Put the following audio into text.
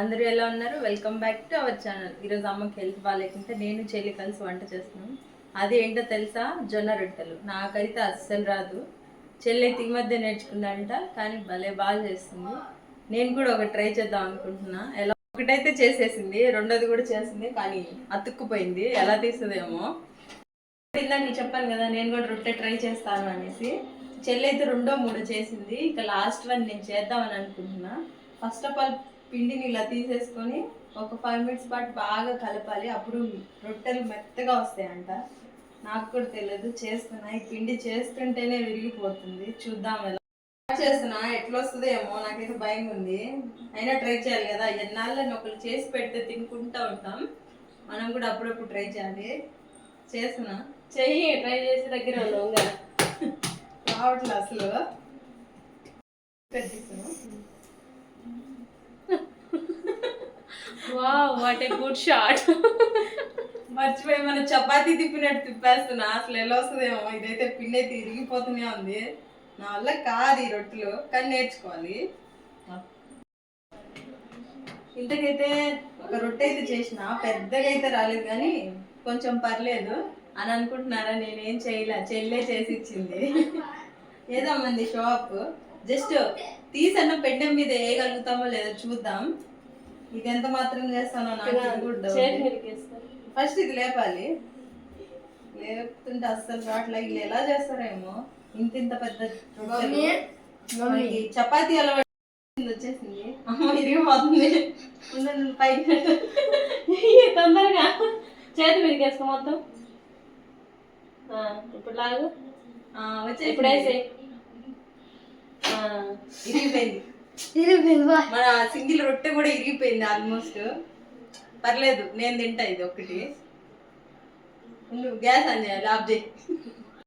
అందరూ ఎలా ఉన్నారు? Welcome back to our channel ఈరోజు అమ్మకి హెల్త్ బాగాలేకుంటే నేను చెల్లి కలిసి వంట చేస్తున్నాం. అది ఏంటో తెలుసా? జొన్న రొట్టెలు. నాకైతే అస్సలు రాదు. చెల్లి అయితే ఈ మధ్య నేర్చుకుందంట కానీ భలే బాగా చేస్తుంది. నేను కూడా ఒక ట్రై చేద్దాం అనుకుంటున్నా. ఎలా ఒకటైతే చేసేసింది రెండోది కూడా చేసింది కానీ అతుక్కుపోయింది. ఎలా తీస్తుందేమో? ఇందాక చెప్పాను కదా నేను కూడా రొట్టె ట్రై చేస్తాను అనేసి. చెల్లి అయితే రెండో మూడో చేసింది. ఇక లాస్ట్ వన్ నేను చేద్దామని అనుకుంటున్నా. ఫస్ట్ ఆఫ్ ఆల్ పిండిని ఇలా తీసేసుకొని ఒక ఫైవ్ మినిట్స్ పాటు బాగా కలపాలి. అప్పుడు రొట్టెలు మెత్తగా వస్తాయంట. నాకు కూడా తెలియదు. చేస్తున్నా. ఈ పిండి చేస్తుంటేనే విరిగిపోతుంది. చూద్దాం ఎలా చేస్తున్నా. ఎట్లా వస్తుందో ఏమో. నాకైతే భయం ఉంది. అయినా ట్రై చేయాలి కదా. ఎన్నాళ్ళని ఒకరు చేసి పెడితే తినుకుంటూ ఉంటాం. మనం కూడా అప్పుడప్పుడు ట్రై చేయాలి. చేస్తున్నా. చెయ్యి ట్రై చేసి దగ్గర ఉన్నావు రావట్లే అసలు. పెట్టిస్తున్నాం. Wow what a good shot. మర్చిపోయి మన చపాతీ తిప్పినట్టు తిప్పేస్తున్నా. అసలు ఎలా వస్తుందేమో ఇదైతే పిండి అయితే ఇరిగిపోతూనే ఉంది. నా వల్ల కాదు ఈ రొట్టెలు కానీ నేర్చుకోవాలి. ఇంతకైతే ఒక రొట్టె అయితే చేసిన పెద్దగా అయితే రాలేదు కానీ కొంచెం పర్లేదు. అని అనుకుంటున్నారా నేనేం చేయలే చెల్లే చేసి ఇచ్చింది. ఏదో మంది షాప్. జస్ట్ తీసన్న పెండెం మీద వేయగలుగుతామో లేదో చూద్దాం. ఇది ఎంత మాత్రం చేస్తానో నాకు ఫస్ట్ ఇది లేపాలి. లేపుతుంటే అస్సలు రావట్లే వీళ్ళు ఎలా చేస్తారేమో? ఇంత ఇంత పెద్ద చపాతీ అలవాటు వచ్చేసింది. అమ్మ ఇరిగిపోతుంది ఏయ్, తొందరగా. చేతి మీదకి వేసుకో మొత్తం. ఆ, ఇప్పుడు లాగు. ఆ, వచ్చేసింది. ఇప్పుడు వేసే ఇరిగిపోయింది. మన సింగిల్ రొట్టె కూడా ఇరిగిపోయింది ఆల్మోస్ట్ పర్లేదు నేను తింటా ఇది ఒకటి గ్యాస్ అని చేయాలి ఆఫ్ చేయి.